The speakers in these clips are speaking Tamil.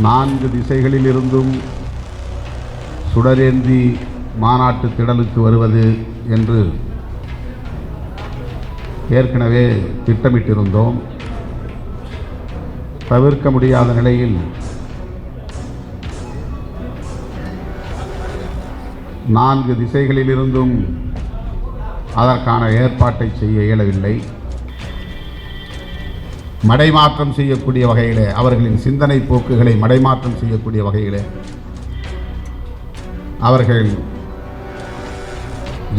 நான்கு திசைகளில் இருந்தும் சுடரேந்தி மாநாட்டு திடலுக்கு வருவது என்று ஏற்கனவே திட்டமிட்டிருந்தோம். தவிர்க்க முடியாத நிலையில் நான்கு திசைகளிலிருந்தும் அதற்கான ஏற்பாட்டை செய்ய இயலவில்லை. மடைமாற்றம் செய்யக்கூடிய வகையிலே அவர்களின் சிந்தனை போக்குகளை மடைமாற்றம் செய்யக்கூடிய வகையிலே அவர்கள்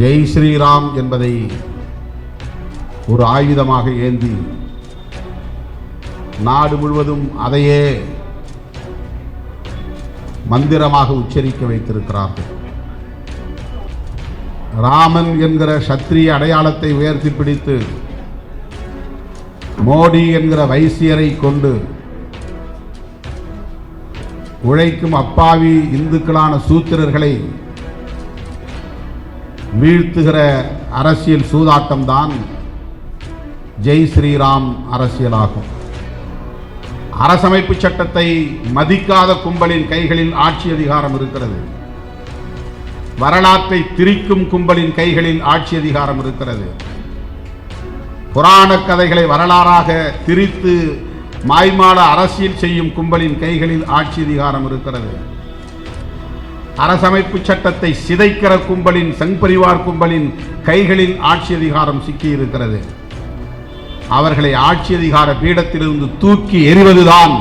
ஜெய் ஸ்ரீராம் என்பதை ஒரு ஆயுதமாக ஏந்தி நாடு முழுவதும் அதையே மந்திரமாக உச்சரிக்க வைத்திருக்கிறார்கள். ராமன் என்கிற சத்திரிய அடையாளத்தை உயர்த்தி பிடித்து மோடி என்கிற வைசியரை கொண்டு உழைக்கும் அப்பாவி இந்துக்களான சூத்திரர்களை வீழ்த்துகிற அரசியல் சூதாட்டம்தான் ஜெய் ஸ்ரீராம் அரசியலாகும். அரசமைப்பு சட்டத்தை மதிக்காத கும்பலின் கைகளில் ஆட்சி அதிகாரம் இருக்கிறது. வரலாற்றை திரிக்கும் கும்பலின் கைகளில் ஆட்சி அதிகாரம் இருக்கிறது. புராண கதைகளை வரலாறாக திரித்து மாய்மால அரசியல் செய்யும் கும்பலின் கைகளில் ஆட்சி அதிகாரம் இருக்கிறது. அரசமைப்பு சட்டத்தை சிதைக்கிற கும்பலின் சங்பரிவார் கும்பலின் கைகளில் ஆட்சி அதிகாரம் சிக்கியிருக்கிறது. அவர்களை ஆட்சி அதிகார பீடத்திலிருந்து தூக்கி எறிவதுதான்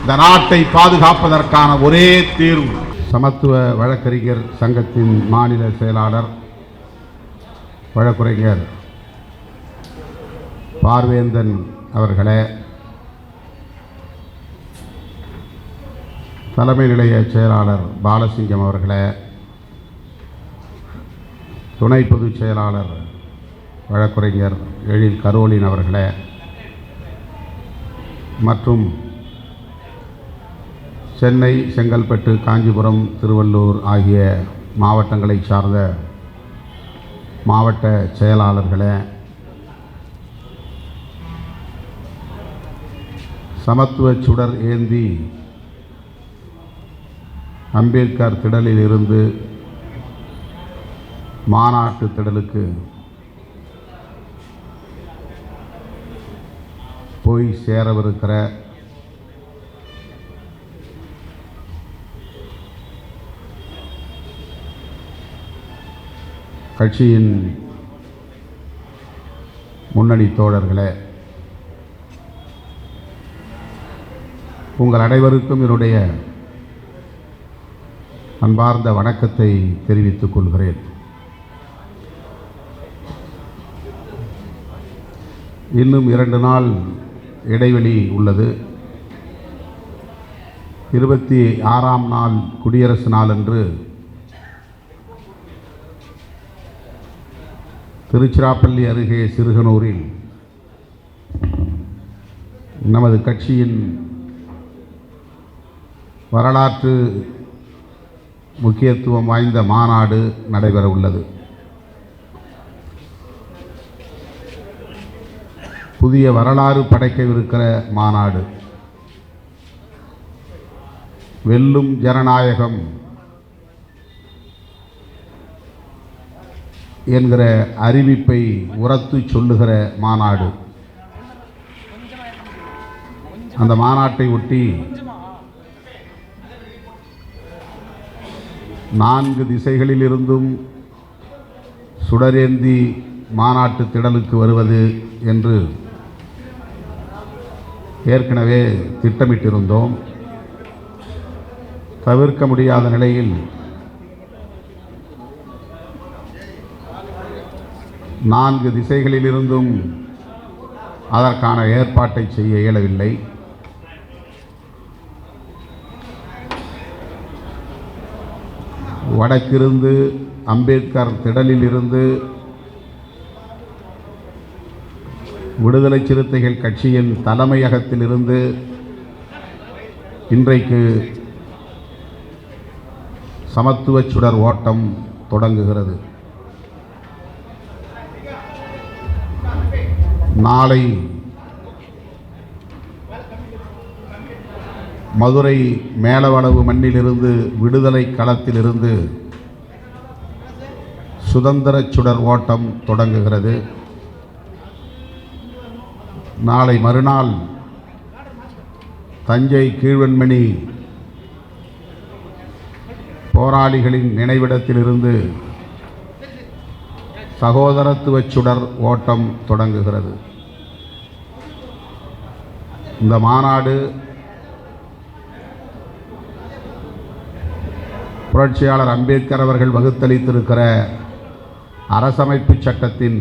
இந்த நாட்டை பாதுகாப்பதற்கான ஒரே தீர்வு. சமத்துவ வழக்கறிஞர் சங்கத்தின் மாநில செயலாளர் வழக்குரைஞர் பார்வேந்தன் அவர்களே தலைமை நிலைய செயலாளர் பாலசிங்கம் அவர்களே துணை பொதுச் செயலாளர் வழக்குரைஞர் எழில் கரோலின் அவர்களே மற்றும் சென்னை செங்கல்பட்டு காஞ்சிபுரம் திருவள்ளூர் ஆகிய மாவட்டங்களை சார்ந்த மாவட்ட செயலாளர்களே சமத்துவ சுடர் ஏந்தி அம்பேத்கர் திடலில் இருந்து மாநாட்டு திடலுக்கு போய் சேரவிருக்கிற கட்சியின் முன்னணி தோழர்களே உங்கள் அனைவருக்கும் என்னுடைய அன்பார்ந்த வணக்கத்தை தெரிவித்துக் கொள்கிறேன். இன்னும் இரண்டு நாள் இடைவெளி உள்ளது. இருபத்தி ஆறாம் நாள் குடியரசு நாள் அன்று திருச்சிராப்பள்ளி அருகே சிறுகனூரில் நமது கட்சியின் வரலாற்று முக்கியத்துவம் வாய்ந்த மாநாடு நடைபெற உள்ளது. புதிய வரலாறு படைக்கவிருக்கிற மாநாடு. வெல்லும் ஜனநாயகம் என்கிற அறிவிப்பை உரத்து சொல்லுகிற மாநாடு. அந்த மாநாட்டை ஒட்டி நான்கு திசைகளிலிருந்தும் சுடரேந்தி மாநாட்டு திடலுக்கு வருவது என்று ஏற்கனவே திட்டமிட்டிருந்தோம். தவிர்க்க முடியாத நிலையில் நான்கு திசைகளிலிருந்தும் அதற்கான ஏற்பாட்டை செய்ய இயலவில்லை. வடக்கிருந்து அம்பேத்கர் திடலில் இருந்து விடுதலை சிறுத்தைகள் கட்சியின் தலைமையகத்திலிருந்து இன்றைக்கு சமத்துவ சுடர் ஓட்டம் தொடங்குகிறது. நாளை மதுரை மேலவளவு மண்ணிலிருந்து விடுதலை களத்திலிருந்து சுதந்திர சுடர் ஓட்டம் தொடங்குகிறது. நாளை மறுநாள் தஞ்சை கீழ்வெண்மணி போராளிகளின் நினைவிடத்திலிருந்து சகோதரத்துவச் சுடர் ஓட்டம் தொடங்குகிறது. இந்த மாநாடு புரட்சியாளர் அம்பேத்கர் அவர்கள் வகுத்தளித்திருக்கிற அரசமைப்பு சட்டத்தின்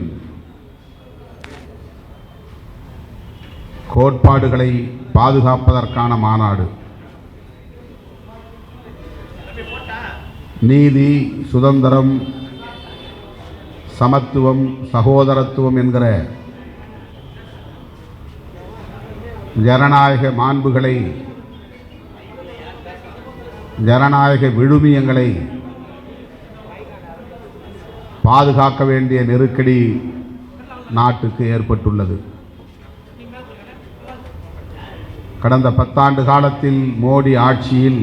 கோட்பாடுகளை பாதுகாப்பதற்கான மாநாடு. நீதி சுதந்திரம் சமத்துவம் சகோதரத்துவம் என்கிற ஜனநாயக மாண்புகளை ஜனநாயக விழுமியங்களை பாதுகாக்க வேண்டிய நெருக்கடி நாட்டுக்கு ஏற்பட்டுள்ளது. கடந்த பத்தாண்டு காலத்தில் மோடி ஆட்சியில்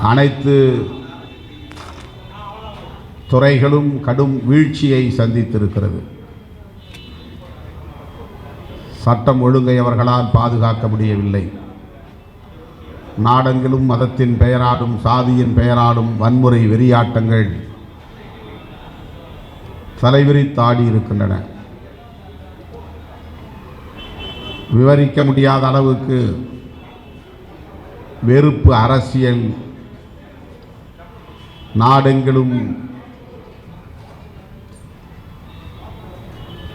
அனைத்து துறைகளும் கடும் வீழ்ச்சியை சந்தித்திருக்கிறது. சட்டம் ஒழுங்கை அவர்களால் பாதுகாக்க முடியவில்லை. நாடெங்கிலும் மதத்தின் பெயராலும் சாதியின் பெயராலும் வன்முறை வெறியாட்டங்கள் தலைவிரித்தாடி இருக்கின்றன. விவரிக்க முடியாத அளவுக்கு வெறுப்பு அரசியல். நாடெங்கிலும்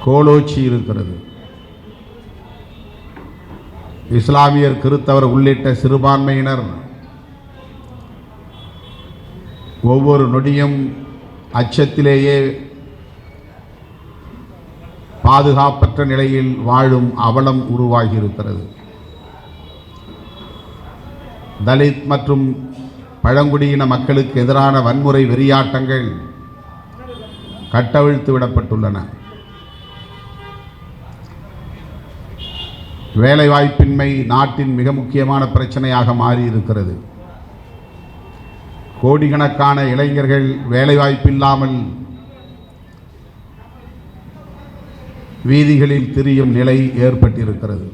கோலோச்சி இருக்கிறது. இஸ்லாமியர் கிறித்தவர் உள்ளிட்ட சிறுபான்மையினர் ஒவ்வொரு நொடியும் அச்சத்திலேயே பாதுகாப்பற்ற நிலையில் வாழும் அவலம் உருவாகியிருக்கிறது. தலித் மற்றும் பழங்குடியின மக்களுக்கு எதிரான வன்முறை வெறியாட்டங்கள் கட்டவிழ்த்து விடப்பட்டுள்ளன. வேலைவாய்ப்பின்மை நாட்டின் மிக முக்கியமான பிரச்சனையாக மாறி இருக்கிறது கோடிக்கணக்கான இளைஞர்கள் வேலைவாய்ப்பில்லாமல் வீதிகளில் திரியும் நிலை ஏற்பட்டிருக்கிறது.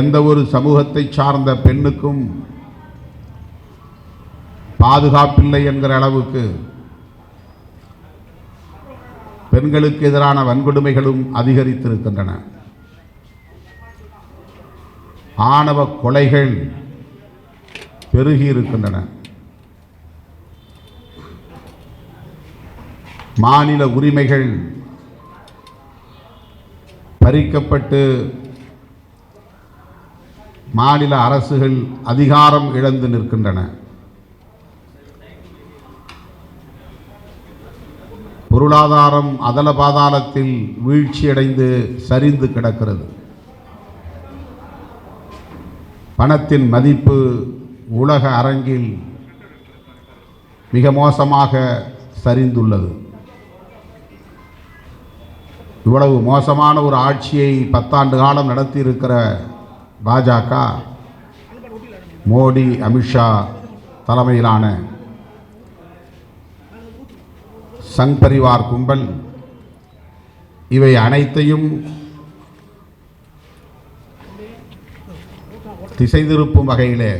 எந்த ஒரு சமூகத்தை சார்ந்த பெண்ணுக்கும் பாதுகாப்பில்லை என்கிற அளவுக்கு பெண்களுக்கு எதிரான வன்கொடுமைகளும் அதிகரித்திருக்கின்றன. ஆணவ கொலைகள் பெருகி இருக்கின்றன மாநில உரிமைகள் பறிக்கப்பட்டு மாநில அரசுகள் அதிகாரம் இழந்து நிற்கின்றன. பொருளாதாரம் அதல பாதாளத்தில் வீழ்ச்சியடைந்து சரிந்து கிடக்கிறது. பணத்தின் மதிப்பு உலக அரங்கில் மிக மோசமாக சரிந்துள்ளது. இவ்வளவு மோசமான ஒரு ஆட்சியை பத்தாண்டு காலம் நடத்தியிருக்கிற பாஜக மோடி அமித்ஷா தலைமையிலான சங் பரிவார் கும்பல். இவை அனைத்தையும் திசை திருப்பும் வகையிலே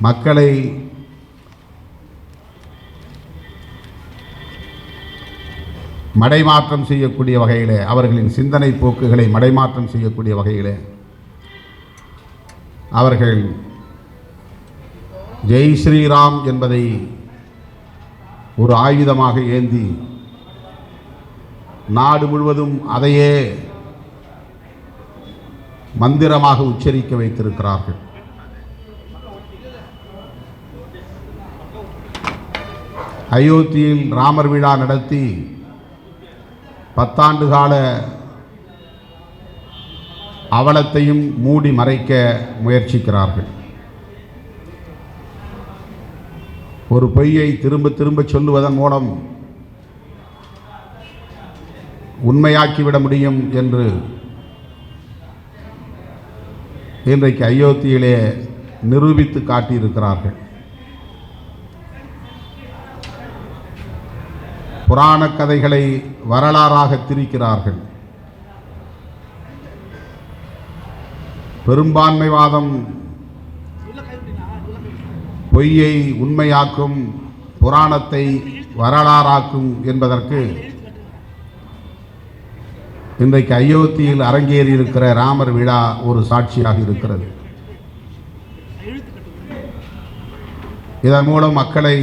மக்களை மடைமாற்றம் செய்யக்கூடிய வகையிலே அவர்களின் சிந்தனை போக்குகளை மடைமாற்றம் செய்யக்கூடிய வகையிலே அவர்கள் ஜெய் ஸ்ரீராம் என்பதை ஒரு ஆயுதமாக ஏந்தி நாடு முழுவதும் அதையே மந்திரமாக உச்சரிக்க வைத்திருக்கிறார்கள். அயோத்தியில் ராமர் விழா நடத்தி பத்தாண்டு கால அவலத்தையும் மூடி மறைக்க முயற்சிக்கிறார்கள். ஒரு பொய்யை திரும்ப திரும்ப சொல்லுவதன் மூலம் உண்மையாக்கிவிட முடியும் என்று இன்றைக்கு அயோத்தியிலே நிரூபித்து காட்டியிருக்கிறார்கள். புராண கதைகளை வரலாறாக திரிக்கிறார்கள். பெரும்பான்மைவாதம் பொய்யை உண்மையாக்கும் புராணத்தை வரலாறாக்கும் என்பதற்கு இன்றைக்கு அயோத்தியில் அரங்கேறி இருக்கிற ராமர் விழா ஒரு சாட்சியாக இருக்கிறது. இதன் மூலம் மக்களை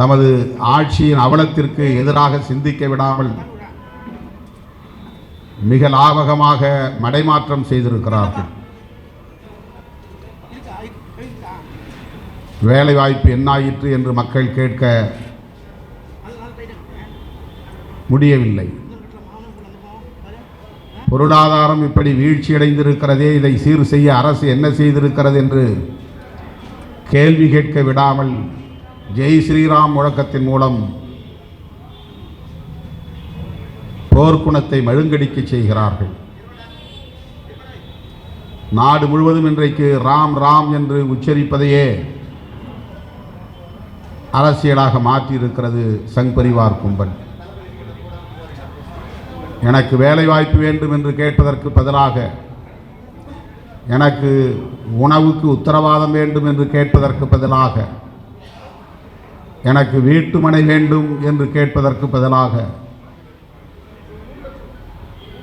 தமது ஆட்சியின் அவலத்திற்கு எதிராக சிந்திக்க விடாமல் மிக லாபகமாக மடைமாற்றம் செய்திருக்கிறார்கள். வேலைவாய்ப்பு என்னாயிற்று என்று மக்கள் கேட்க முடியவில்லை. பொருளாதாரம் இப்படி வீழ்ச்சியடைந்திருக்கிறதே இதை சீர் செய்ய அரசு என்ன செய்திருக்கிறது என்று கேள்வி கேட்க விடாமல் ஜெய் ஸ்ரீராம் முழக்கத்தின் மூலம் போர்க்குணத்தை மழுங்கடிக்க செய்கிறார்கள். நாடு முழுவதும் இன்றைக்கு ராம் ராம் என்று உச்சரிப்பதையே அரசியலாக மாற்றியிருக்கிறது சங் பரிவார் கும்பல் எனக்கு வேலைவாய்ப்பு வேண்டும் என்று கேட்பதற்கு பதிலாக எனக்கு உணவுக்கு உத்தரவாதம் வேண்டும் என்று கேட்பதற்கு பதிலாக எனக்கு வீட்டுமனை வேண்டும் என்று கேட்பதற்கு பதிலாக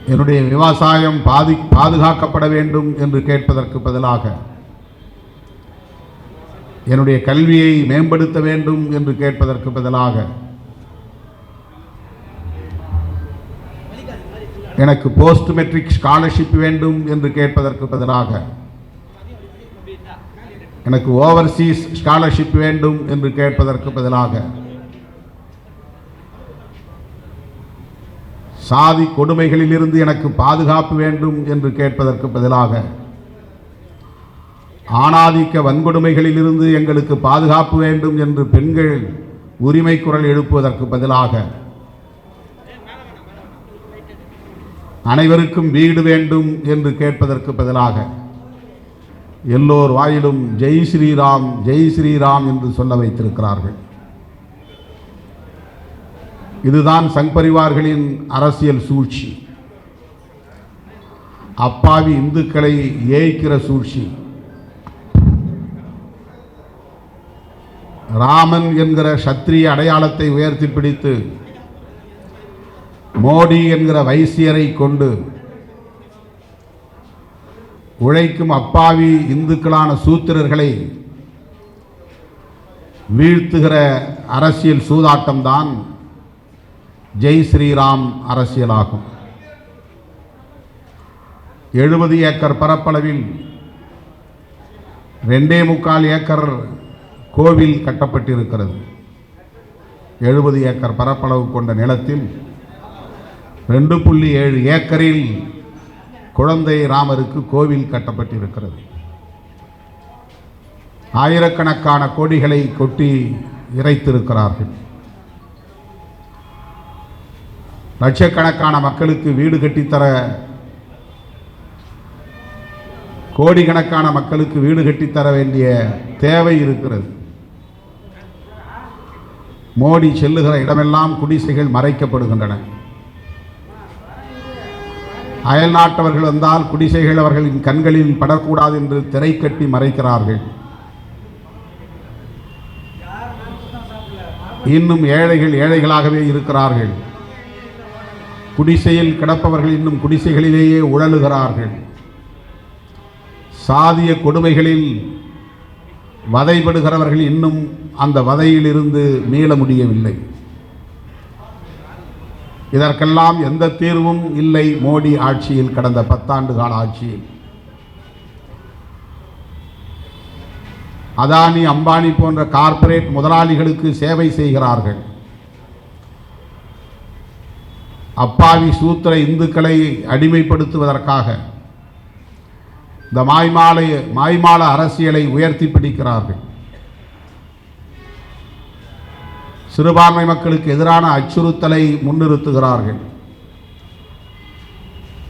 என்னுடைய விவசாயம் பாதி பாதுகாக்கப்பட வேண்டும் என்று கேட்பதற்கு பதிலாக என்னுடைய கல்வியை மேம்படுத்த வேண்டும் என்று கேட்பதற்கு பதிலாக எனக்கு போஸ்ட் மெட்ரிக் ஸ்காலர்ஷிப் வேண்டும் என்று கேட்பதற்கு பதிலாக எனக்கு ஓவர்சீஸ் ஸ்காலர்ஷிப் வேண்டும் என்று கேட்பதற்கு பதிலாக சாதி கொடுமைகளிலிருந்து எனக்கு பாதுகாப்பு வேண்டும் என்று கேட்பதற்கு பதிலாக ஆணாதிக்க வன்கொடுமைகளிலிருந்து எங்களுக்கு பாதுகாப்பு வேண்டும் என்று பெண்கள் உரிமை குரல் எழுப்புவதற்கு பதிலாக அனைவருக்கும் வீடு வேண்டும் என்று கேட்பதற்கு பதிலாக எல்லோர் வாயிலும் ஜெய் ஸ்ரீராம் ஜெய் ஸ்ரீராம் என்று சொல்ல வைத்திருக்கிறார்கள். இதுதான் சங் பரிவார்களின் அரசியல் சூழ்ச்சி. அப்பாவி இந்துக்களை ஏய்க்கிற சூழ்ச்சி. ராமன் என்கிற சத்திரிய அடையாளத்தை உயர்த்தி பிடித்து மோடி என்கிற வைசியரை கொண்டு உழைக்கும் அப்பாவி இந்துக்களான சூத்திரர்களை வீழ்த்துகிற அரசியல் சூதாட்டம்தான் ஜெய் ஸ்ரீராம் அரசியலாகும். எழுபது ஏக்கர் பரப்பளவில் ரெண்டே முக்கால் ஏக்கர் கோவில் கட்டப்பட்டிருக்கிறது. எழுபது ஏக்கர் பரப்பளவு கொண்ட நிலத்தில் ரெண்டு புள்ளி ஏழு ஏக்கரில் குழந்தை ராமருக்கு கோவில் கட்டப்பட்டிருக்கிறது. ஆயிரக்கணக்கான கோடிகளை கொட்டி இறைத்திருக்கிறார்கள். லட்சக்கணக்கான மக்களுக்கு வீடு கட்டித்தர கோடிக்கணக்கான மக்களுக்கு வீடு கட்டித்தர வேண்டிய தேவை இருக்கிறது. மோடி செல்லுகிற இடமெல்லாம் குடிசைகள் மறைக்கப்படுகின்றன. அயல் நாட்டவர்கள் வந்தால் குடிசைகள் அவர்களின் கண்களில் படக்கூடாது என்று திரை கட்டி மறைக்கிறார்கள். இன்னும் ஏழைகள் ஏழைகளாகவே இருக்கிறார்கள். குடிசையில் கிடப்பவர்கள் இன்னும் குடிசைகளிலேயே உழலுகிறார்கள். சாதிய கொடுமைகளில் வதைபடுகிறவர்கள் இன்னும் அந்த வதையிலிருந்து மீள முடியவில்லை. இதற்கெல்லாம் எந்த தீர்வும் இல்லை. மோடி ஆட்சியில் கடந்த பத்தாண்டு கால ஆட்சியில். அதானி அம்பானி போன்ற கார்ப்பரேட் முதலாளிகளுக்கு சேவை செய்கிறார்கள். அப்பாவி சூத்திர இந்துக்களை அடிமைப்படுத்துவதற்காக இந்த மாய்மாலை மாய்மால அரசியலை உயர்த்தி பிடிக்கிறார்கள். சிறுபான்மை மக்களுக்கு எதிரான அச்சுறுத்தலை முன்னிறுத்துகிறார்கள்.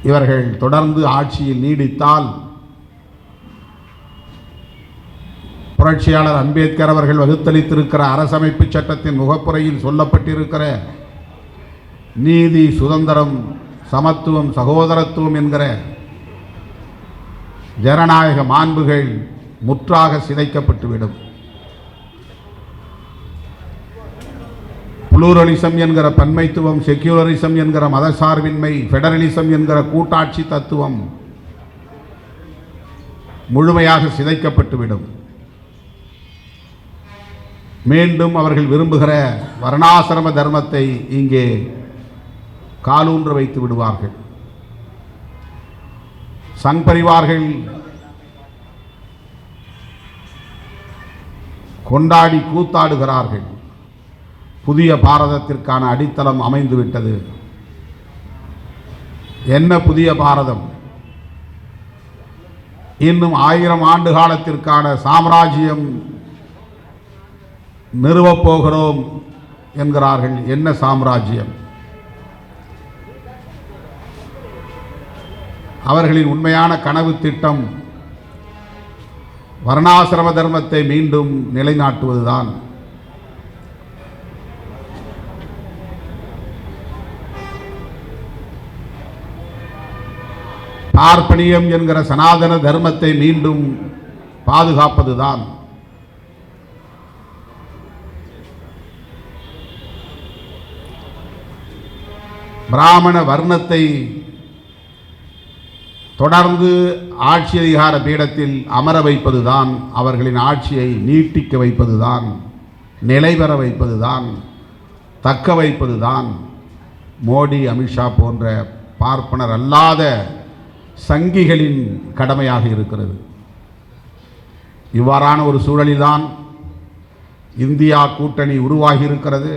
இவர்கள் தொடர்ந்து ஆட்சியில் நீடித்தால் புரட்சியாளர் அம்பேத்கர் அவர்கள் வகுத்தளித்திருக்கிற அரசமைப்பு சட்டத்தின் முகப்புரையில் சொல்லப்பட்டிருக்கிற நீதி சுதந்திரம் சமத்துவம் சகோதரத்துவம் என்கிற ஜனநாயக மாண்புகள் முற்றாக சிதைக்கப்பட்டுவிடும். புளூரலிசம் என்கிற பன்மைத்துவம் செக்யூலரிசம் என்கிற மதசார்பின்மை ஃபெடரலிசம் என்கிற கூட்டாட்சி தத்துவம் முழுமையாக சிதைக்கப்பட்டுவிடும். மீண்டும் அவர்கள் விரும்புகிற வர்ணாசிரம தர்மத்தை இங்கே காலூன்ற வைத்து விடுவார்கள். சங் பரிவார்கள் கொண்டாடி கூத்தாடுகிறார்கள். புதிய பாரதத்திற்கான அடித்தளம் அமைந்துவிட்டது. என்ன புதிய பாரதம்? இன்னும் ஆயிரம் ஆண்டு காலத்திற்கான சாம்ராஜ்யம் நிறுவப் போகிறோம் என்கிறார்கள். என்ன சாம்ராஜ்யம்? அவர்களின் உண்மையான கனவு திட்டம் வர்ணாசிரம தர்மத்தை மீண்டும் நிலைநாட்டுவதுதான். பார்ப்பனியம் என்கிற சனாதன தர்மத்தை மீண்டும் பாதுகாப்பதுதான். பிராமண வர்ணத்தை தொடர்ந்து ஆட்சி அதிகார பீடத்தில் அமர வைப்பதுதான் அவர்களின் ஆட்சியை நீட்டிக்க வைப்பதுதான் நிலைபெற வைப்பதுதான் தக்க வைப்பதுதான் மோடி அமித்ஷா போன்ற பார்ப்பனர் அல்லாத சங்கிகளின் கடமையாக இருக்கிறது. இவ்வாறான ஒரு சூழலில்தான் இந்தியா கூட்டணி உருவாகி இருக்கிறது.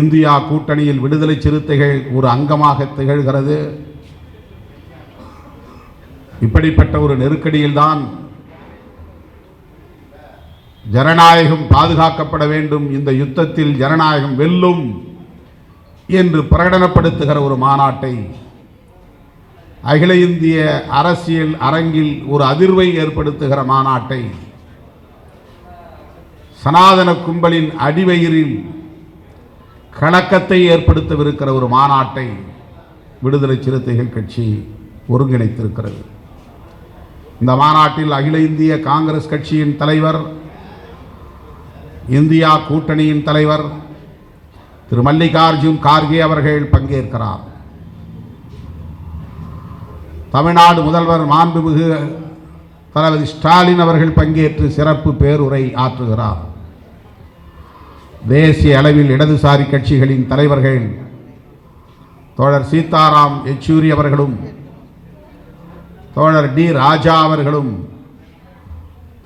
இந்தியா கூட்டணியில் விடுதலை சிறுத்தைகள் ஒரு அங்கமாக திகழ்கிறது. இப்படிப்பட்ட ஒரு நெருக்கடியில்தான் ஜனநாயகம் பாதுகாக்கப்பட வேண்டும். இந்த யுத்தத்தில் ஜனநாயகம் வெல்லும் என்று பிரகடனப்படுத்துகிற ஒரு மாநாட்டை அகில இந்திய அரசியல் அரங்கில் ஒரு அதிர்வை ஏற்படுத்துகிற மாநாட்டை சனாதன கும்பலின் அடிவயிரில் கலக்கத்தை ஏற்படுத்தவிருக்கிற ஒரு மாநாட்டை விடுதலை சிறுத்தைகள் கட்சி ஒருங்கிணைத்திருக்கிறது. இந்த மாநாட்டில் அகில இந்திய காங்கிரஸ் கட்சியின் தலைவர் இந்தியா கூட்டணியின் தலைவர் திரு மல்லிகார்ஜுன் கார்கே அவர்கள் பங்கேற்கிறார். தமிழ்நாடு முதல்வர் மாண்புமிகு தளபதி ஸ்டாலின் அவர்கள் பங்கேற்று சிறப்பு பேருரை ஆற்றுகிறார். தேசிய அளவில் இடதுசாரி கட்சிகளின் தலைவர்கள் தோழர் சீதாராம் யெச்சூரி அவர்களும் தோழர் டி ராஜா அவர்களும்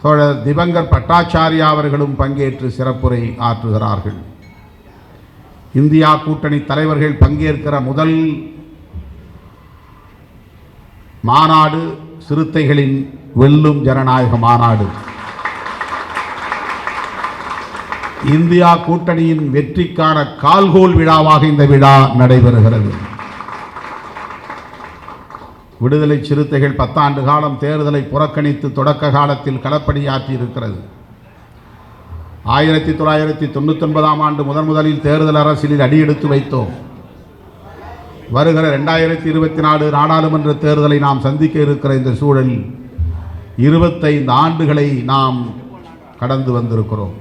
தோழர் திபங்கர் பட்டாச்சாரியா அவர்களும் பங்கேற்று சிறப்புரை ஆற்றுகிறார்கள். இந்தியா கூட்டணி தலைவர்கள் பங்கேற்கிற முதல் மாநாடு சிறுத்தைகளின் வெல்லும் ஜனநாயக மாநாடு. இந்தியா கூட்டணியின் வெற்றிக்கான கால்கோல் விழாவாக இந்த விழா நடைபெறுகிறது. விடுதலை சிறுத்தைகள் பத்தாண்டு காலம் தேர்தலை புறக்கணித்து தொடக்க காலத்தில் களப்பணியாற்றியிருக்கிறது. ஆயிரத்தி தொள்ளாயிரத்தி தொண்ணூத்தொன்பதாம் ஆண்டு முதன் முதலில் தேர்தல் அரசியலில் அடியெடுத்து வைத்தோம். வருகிற ரெண்டாயிரத்தி இருபத்தி நாலு நாடாளுமன்ற தேர்தலை நாம் சந்திக்க இருக்கிற இந்த சூழலில் இருபத்தைந்து ஆண்டுகளை நாம் கடந்து வந்திருக்கிறோம்.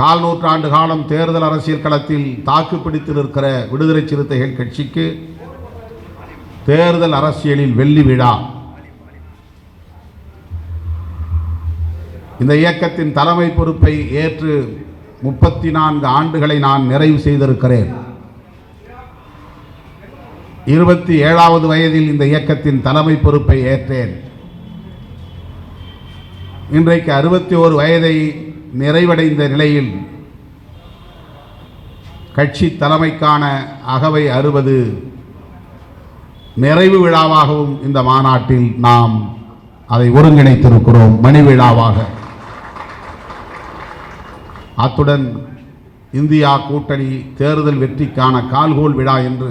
கால் நூற்றாண்டு காலம் தேர்தல் அரசியல் களத்தில் தாக்கு பிடித்து நிற்கிற விடுதலை சிறுத்தைகள் கட்சிக்கு தேர்தல் அரசியலில் வெள்ளி விழா. இந்த இயக்கத்தின் தலைமை பொறுப்பை ஏற்று முப்பத்தி நான்கு ஆண்டுகளை நான் நிறைவு செய்திருக்கிறேன். இருபத்தி ஏழாவது வயதில் இந்த இயக்கத்தின் தலைமை பொறுப்பை ஏற்றேன். இன்றைக்கு அறுபத்தி ஓரு வயதை நிறைவடைந்த நிலையில் கட்சி தலைமைக்கான அகவை அறுபது நிறைவு விழாவாகவும் இந்த மாநாட்டில் நாம் அதை ஒருங்கிணைத்திருக்கிறோம். மணி விழாவாக. அத்துடன் இந்தியா கூட்டணி தேர்தல் வெற்றிக்கான கால்கோல் விழா என்று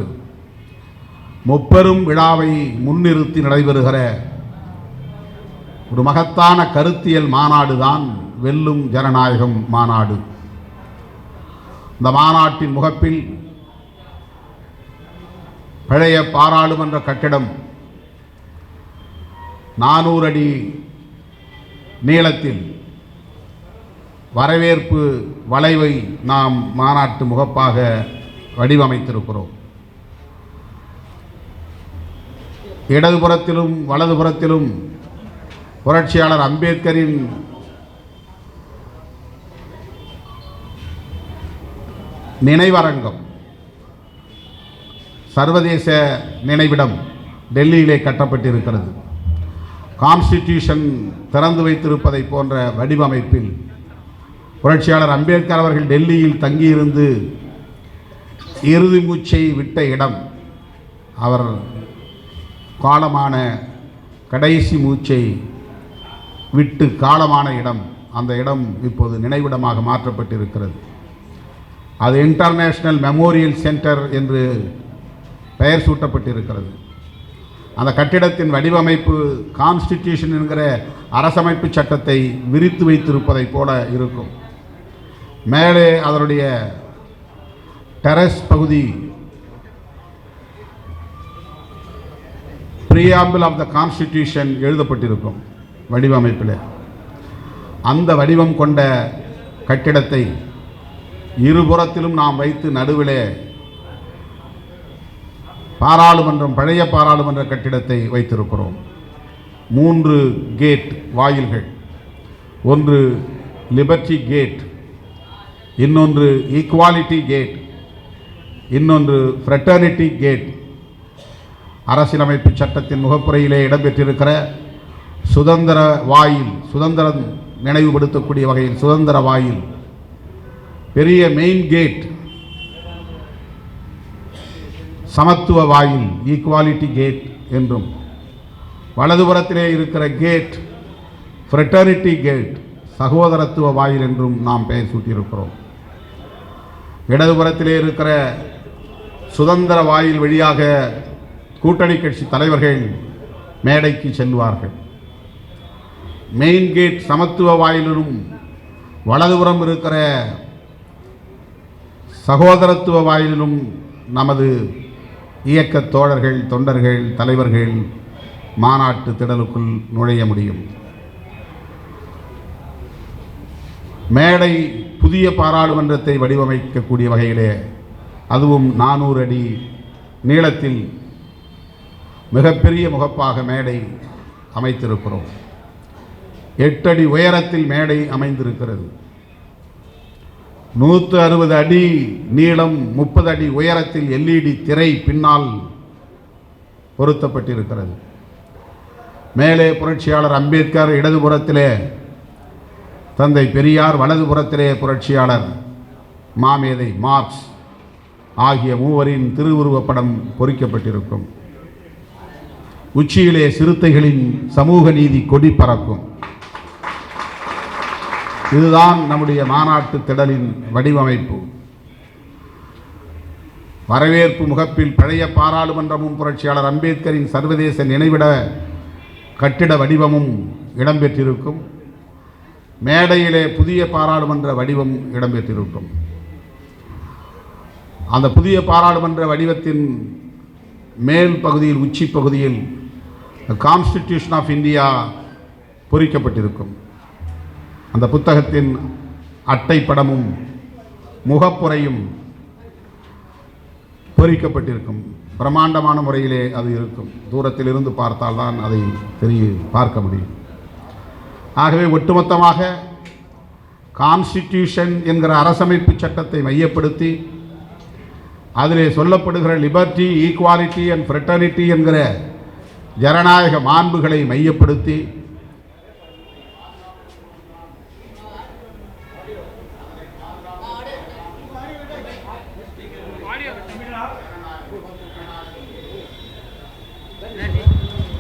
முப்பெரும் விழாவை முன்னிறுத்தி நடைபெறுகிற ஒரு மகத்தான கருத்தியல் மாநாடு தான் வெல்லும் ஜனநாயகம் மாநாடு. இந்த மாநாட்டின் முகப்பில் பழைய பாராளுமன்ற கட்டிடம் நானூறு அடி நீளத்தில் வரவேற்பு வளைவை நாம் மாநாட்டு முகப்பாக வடிவமைத்திருக்கிறோம். இடதுபுறத்திலும் வலதுபுறத்திலும் புரட்சியாளர் அம்பேத்கரின் நினைவரங்கம் சர்வதேச நினைவிடம் டெல்லியிலே கட்டப்பட்டிருக்கிறது. கான்ஸ்டிடியூஷன் திறந்து வைத்திருப்பதை போன்ற வடிவமைப்பில் புரட்சியாளர் அம்பேத்கர் அவர்கள் டெல்லியில் தங்கியிருந்து இறுதி மூச்சை விட்ட இடம் அவர் காலமான கடைசி மூச்சை விட்டு காலமான இடம் அந்த இடம் இப்போது நினைவிடமாக மாற்றப்பட்டிருக்கிறது. அது இன்டர்நேஷ்னல் மெமோரியல் சென்டர் என்று பெயர் சூட்டப்பட்டிருக்கிறது. அந்த கட்டிடத்தின் வடிவமைப்பு கான்ஸ்டிடியூஷன் என்கிற அரசமைப்பு சட்டத்தை விரித்து வைத்திருப்பதைப் போல இருக்கும். மேலே அதனுடைய டெரஸ் பகுதி ப்ரியாம்பிள் ஆஃப் த கான்ஸ்டிடியூஷன் எழுதப்பட்டிருக்கும் வடிவமைப்பில். அந்த வடிவம் கொண்ட கட்டிடத்தை இருபுறத்திலும் நாம் வைத்து நடுவிலே பாராளுமன்றம் பழைய பாராளுமன்ற கட்டிடத்தை வைத்திருக்கிறோம். மூன்று கேட் வாயில்கள். ஒன்று லிபர்ட்டி கேட் இன்னொன்று ஈக்குவாலிட்டி கேட் இன்னொன்று ஃப்ரெட்டர்னிட்டி கேட். அரசியலமைப்பு சட்டத்தின் முகப்புறையிலே இடம்பெற்றிருக்கிற சுதந்திர வாயில் சுதந்திரம் நினைவுபடுத்தக்கூடிய வகையில் சுதந்திர வாயில். பெரிய மெயின் கேட் சமத்துவ வாயில் ஈக்குவாலிட்டி கேட் என்றும். வலதுபுறத்திலே இருக்கிற கேட் ஃப்ரெட்டர்னிட்டி கேட் சகோதரத்துவ வாயில் என்றும் நாம் பெயர் சூட்டியிருக்கிறோம். இடதுபுறத்திலே இருக்கிற சுதந்திர வாயில் வழியாக கூட்டணி கட்சி தலைவர்கள் மேடைக்கு செல்வார்கள். மெயின் கேட் சமத்துவ வாயிலும் வலதுபுறம் இருக்கிற சகோதரத்துவ வாயிலும் நமது இயக்க தோழர்கள் தொண்டர்கள் தலைவர்கள் மாநாட்டு திடலுக்குள் நுழைய முடியும். மேடை புதிய பாராளுமன்றத்தை வடிவமைக்கக்கூடிய வகையிலே அதுவும் நானூறு அடி நீளத்தில் மிகப்பெரிய முகப்பாக மேடை அமைத்திருக்கிறோம். எட்டு அடி உயரத்தில் மேடை அமைந்திருக்கிறது. நூற்று அறுபது அடி நீளம் முப்பது அடி உயரத்தில் எல்இடி திரை பின்னால் பொருத்தப்பட்டிருக்கிறது. மேலே புரட்சியாளர் அம்பேத்கர் இடதுபுறத்திலே தந்தை பெரியார் வலதுபுறத்திலே புரட்சியாளர் மாமேதை மார்க்ஸ் ஆகிய மூவரின் திருவுருவப்படம் பொறிக்கப்பட்டிருக்கும். உச்சியிலே சிறுத்தைகளின் சமூக நீதி கொடி பறக்கும். இதுதான் நம்முடைய மாநாட்டு திடலின் வடிவமைப்பு. வரவேற்பு முகப்பில் பழைய பாராளுமன்றமும் புரட்சியாளர் அம்பேத்கரின் சர்வதேச நினைவிட கட்டிட வடிவமும் இடம்பெற்றிருக்கும். மேடையிலே புதிய பாராளுமன்ற வடிவம் இடம்பெற்றிருக்கும். அந்த புதிய பாராளுமன்ற வடிவத்தின் மேல் பகுதியில் உச்சி பகுதியில் கான்ஸ்டிடியூஷன் ஆஃப் இந்தியா பொறிக்கப்பட்டிருக்கும். அந்த புத்தகத்தின் அட்டை படமும் முகப்புரையும் பொறிக்கப்பட்டிருக்கும். பிரம்மாண்டமான முறையிலே அது இருக்கும். தூரத்தில் இருந்து பார்த்தால்தான் அதை தெரிய பார்க்க முடியும். ஆகவே ஒட்டுமொத்தமாக கான்ஸ்டிடியூஷன் என்கிற அரசமைப்பு சட்டத்தை மையப்படுத்தி அதிலே சொல்லப்படுகிற லிபர்ட்டி ஈக்குவாலிட்டி அண்ட் ஃப்ரெட்டர்னிட்டி என்கிற ஜனநாயக மாண்புகளை மையப்படுத்தி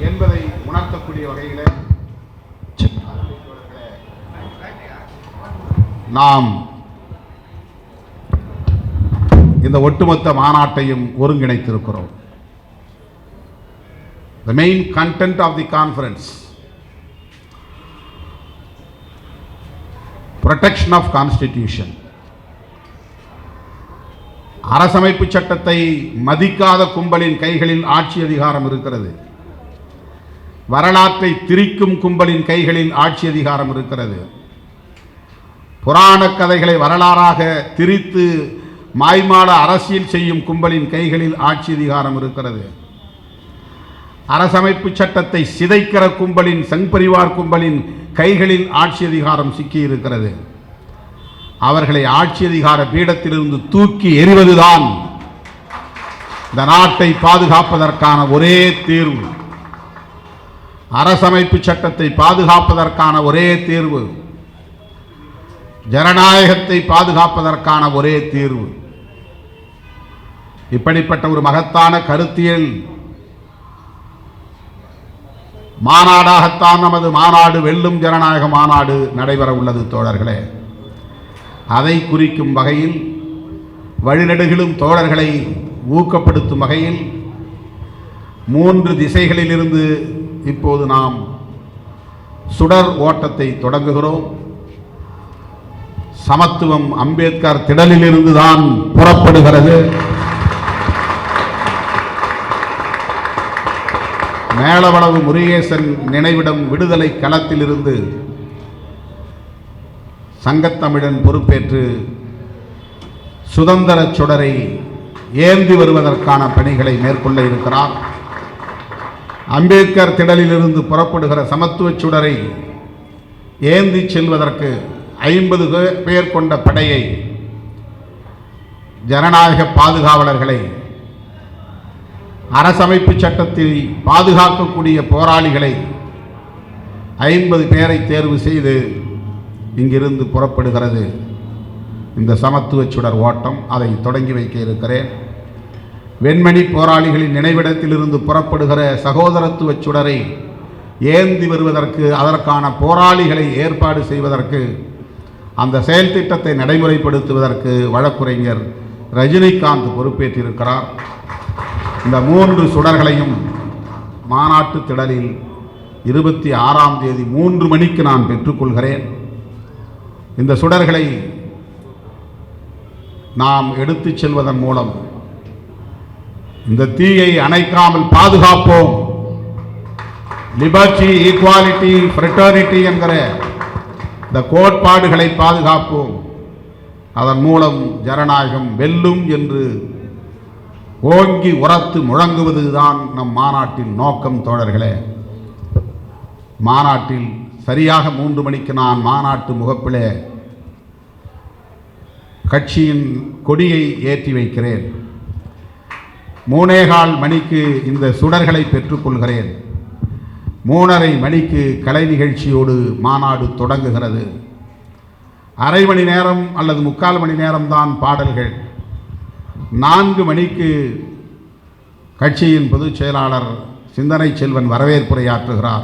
என்பதை உணர்த்தக்கூடிய வகையில் நாம் இந்த ஒட்டுமொத்த மாநாட்டையும் ஒருங்கிணைத்திருக்கிறோம். The main content of the conference. Protection of constitution. அரசமைப்பு சட்டத்தை மதிக்காத கும்பலின் கைகளில் ஆட்சி அதிகாரம் இருக்கிறது. வரலாற்றை திரிக்கும் கும்பலின் கைகளில் ஆட்சி அதிகாரம் இருக்கிறது. புராண கதைகளை வரலாறாக திரித்து மாய்மாட அரசியல் செய்யும் கும்பலின் கைகளில் ஆட்சி அதிகாரம் இருக்கிறது. அரசமைப்பு சட்டத்தை சிதைக்கிற கும்பலின் சங்பரிவார் கும்பலின் கைகளில் ஆட்சி அதிகாரம் சிக்கியிருக்கிறது. அவர்களை ஆட்சி அதிகார பீடத்திலிருந்து தூக்கி எறிவதுதான் இந்த நாட்டை பாதுகாப்பதற்கான ஒரே தீர்வு. அரசமைப்பு சட்டத்தை பாதுகாப்பதற்கான ஒரே தீர்வு. ஜனநாயகத்தை பாதுகாப்பதற்கான ஒரே தீர்வு. இப்படிப்பட்ட ஒரு மகத்தான கருத்தியல் மாநாடாகத்தான் நமது மாநாடு வெல்லும் ஜனநாயக மாநாடு நடைபெற உள்ளது தோழர்களே. அதை குறிக்கும் வகையில் வழிநெடுகிலும் தோழர்களை ஊக்கப்படுத்தும் வகையில் மூன்று திசைகளிலிருந்து இப்போது நாம் சுடர் ஓட்டத்தை தொடங்குகிறோம். சமத்துவம் அம்பேத்கர் திடலிலிருந்து தான் புறப்படுகிறது. மேலவளவு முருகேசன் நினைவிடம் விடுதலை களத்திலிருந்து சங்கத்தமிழன் பொறுப்பேற்று சுதந்திர சுடரை ஏந்தி வருவதற்கான பணிகளை மேற்கொள்ள இருக்கிறார். அம்பேத்கர் திடலிலிருந்து புறப்படுகிற சமத்துவ சுடரை ஏந்தி செல்வதற்கு ஐம்பது பேர் கொண்ட படையை ஜனநாயக பாதுகாவலர்களை அரசமைப்பு சட்டத்தை பாதுகாக்கக்கூடிய போராளிகளை ஐம்பது பேரை தேர்வு செய்து இங்கிருந்து புறப்படுகிறது. இந்த சமத்துவ சுடர் ஓட்டம் அதை தொடங்கி வைக்க இருக்கிறேன். வெண்மணி போராளிகளின் நினைவிடத்திலிருந்து புறப்படுகிற சகோதரத்துவ சுடரை ஏந்தி வருவதற்கு அதற்கான போராளிகளை ஏற்பாடு செய்வதற்கு அந்த செயல் திட்டத்தை நடைமுறைப்படுத்துவதற்கு வழக்குரைஞர் ரஜினிகாந்த் பொறுப்பேற்றிருக்கிறார். இந்த மூன்று சுடர்களையும் மாநாட்டு திடலில் இருபத்தி ஆறாம் தேதி மூன்று மணிக்கு நான் பெற்றுக்கொள்கிறேன். இந்த சுடர்களை நாம் எடுத்துச் செல்வதன் மூலம் இந்த தீயை அணைக்காமல் பாதுகாப்போம். லிபர்ட்டி ஈக்குவாலிட்டி ஃப்ரெட்டர்னிட்டி என்கிற இந்த கோட்பாடுகளை பாதுகாப்போம். அதன் மூலம் ஜனநாயகம் வெல்லும் என்று ஓங்கி உரத்து முழங்குவதுதான் நம் மாநாட்டின் நோக்கம் தோழர்களே. மாநாட்டில் சரியாக மூன்று மணிக்கு நான் மாநாட்டு முகப்பிலே கட்சியின் கொடியை ஏற்றி வைக்கிறேன். மூணேகால் மணிக்கு இந்த சுடர்களை பெற்றுக்கொள்கிறேன். மூணரை மணிக்கு கலை நிகழ்ச்சியோடு மாநாடு தொடங்குகிறது. அரை மணி நேரம் அல்லது முக்கால் மணி நேரம்தான் பாடல்கள். நான்கு மணிக்கு கட்சியின் பொதுச் செயலாளர் சிந்தனை செல்வன் வரவேற்புரையாற்றுகிறார்.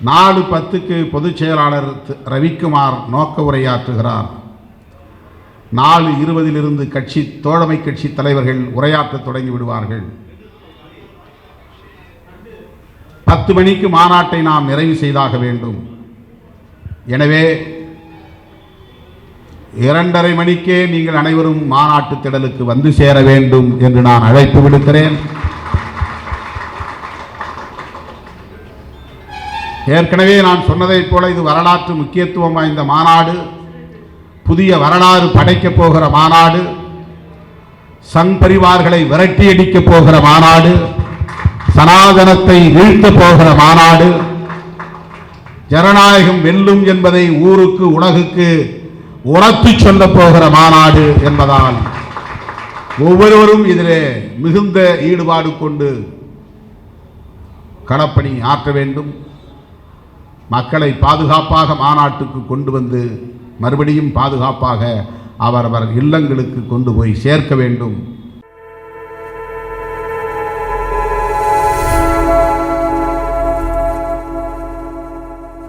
நாலு பத்துக்கு பொதுச் செயலாளர் ரவிக்குமார் நோக்க உரையாற்றுகிறார். நாலு இருபதிலிருந்து கட்சி தோழமை கட்சி தலைவர்கள் உரையாற்றத் தொடங்கி விடுவார்கள். பத்து மணிக்கு மாநாட்டை நாம் நிறைவு செய்தாக வேண்டும். எனவே இரண்டரை மணிக்கே நீங்கள் அனைவரும் மாநாட்டு திடலுக்கு வந்து சேர வேண்டும் என்று நான் அழைப்பு விடுக்கிறேன். ஏற்கனவே நான் சொன்னதைப் போல இது வரலாற்று முக்கியத்துவம் வாய்ந்த மாநாடு புதிய வரலாறு படைக்கப் போகிற மாநாடு சங் பரிவார்களை விரட்டியடிக்கப் போகிற மாநாடு சனாதனத்தை வீழ்த்த போகிற மாநாடு ஜனநாயகம் வெல்லும் என்பதை ஊருக்கு உலகுக்கு உணர்த்தி சொல்ல போகிற மாநாடு என்பதால் ஒவ்வொருவரும் இதிலே மிகுந்த ஈடுபாடு கொண்டு களப்பணி ஆற்ற வேண்டும். மக்களை பாதுகாப்பாக மாநாட்டுக்கு கொண்டு வந்து மறுபடியும் பாதுகாப்பாக அவரவர் இல்லங்களுக்கு கொண்டு போய் சேர்க்க வேண்டும்.